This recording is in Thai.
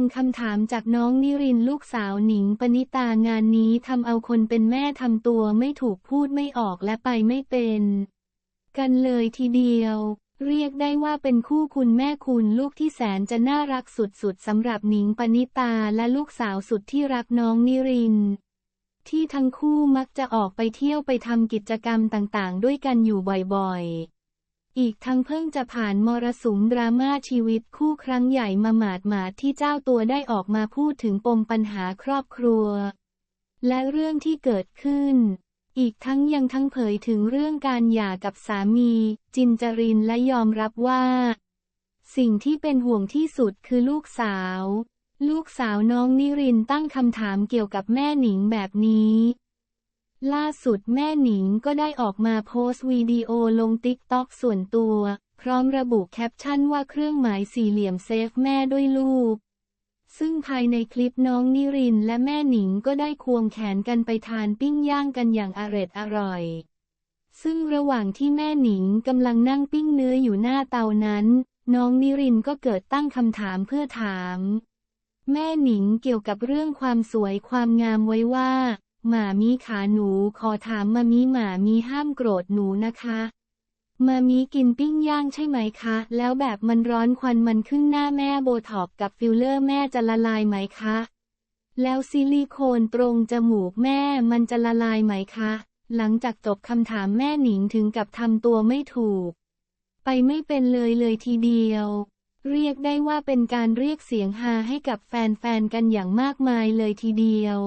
งคำถามจากน้องนิรินลูกสาวหนิงปณิตางานนี้ทำเอาคนเป็นแม่ทำตัวไม่ถูกพูดไม่ออกและไปไม่เป็น กันเลยทีเดียว เรียกได้ว่าเป็นคู่คุณแม่คุณลูกที่แสนจะน่ารักสุดๆสำหรับหนิงปณิตาและลูกสาวสุดที่รักน้องนิรินที่ทั้งคู่มักจะออกไปเที่ยวไปทำกิจกรรมต่างๆ ด้วยกันอยู่บ่อยๆ อีกทั้งเพิ่งจะผ่านมรสุมดราม่าชีวิตคู่ครั้งใหญ่มาหมาดหมาดๆที่เจ้าตัวได้ออกมาพูดถึงปมปัญหาครอบครัว และเรื่องที่เกิดขึ้น อีกทั้งยังทั้งเผยถึงเรื่องการหย่ากับสามี จินจรินและยอมรับว่า สิ่งที่เป็นห่วงที่สุดคือลูกสาว ลูกสาวน้องนิรินตั้งคำถามเกี่ยวกับแม่หนิงแบบนี้ ล่าสุดแม่หนิงก็ได้ออกมาโพสต์วิดีโอลงติ๊กต็อกส่วนตัว พร้อมระบุแคปชั่นว่าเครื่องหมายสี่เหลี่ยมเซฟแม่ด้วยลูก ซึ่งภายในคลิปน้องนิรินและแม่หนิงก็ได้ควงแขนกันไปทานปิ้งย่างกันอย่างอร็ดอร่อย ซึ่งระหว่างที่แม่หนิงกำลังนั่งปิ้งเนื้ออยู่หน้าเตานั้น น้องนิรินก็เกิดตั้งคำถามเพื่อถาม แม่หนิงเกี่ยวกับเรื่องความสวยความงามไว้ว่า หมามีขาหนูขอถามมามีหมามีห้ามโกรธหนูนะคะมามีกินปิ้งย่างใช่ไหมคะ แล้วแบบมันร้อนควันมันขึ้นหน้าแม่โบท็อกกับฟิลเลอร์แม่จะละลายไหมคะ แล้วซิลิโคนตรงจมูกแม่มันจะละลายไหมคะ หลังจากจบคำถามแม่หนิงถึงกับทำตัวไม่ถูก ไปไม่เป็นเลยเลยทีเดียว เรียกได้ว่าเป็นการเรียกเสียงฮาให้กับแฟนๆกันอย่างมากมายเลยทีเดียว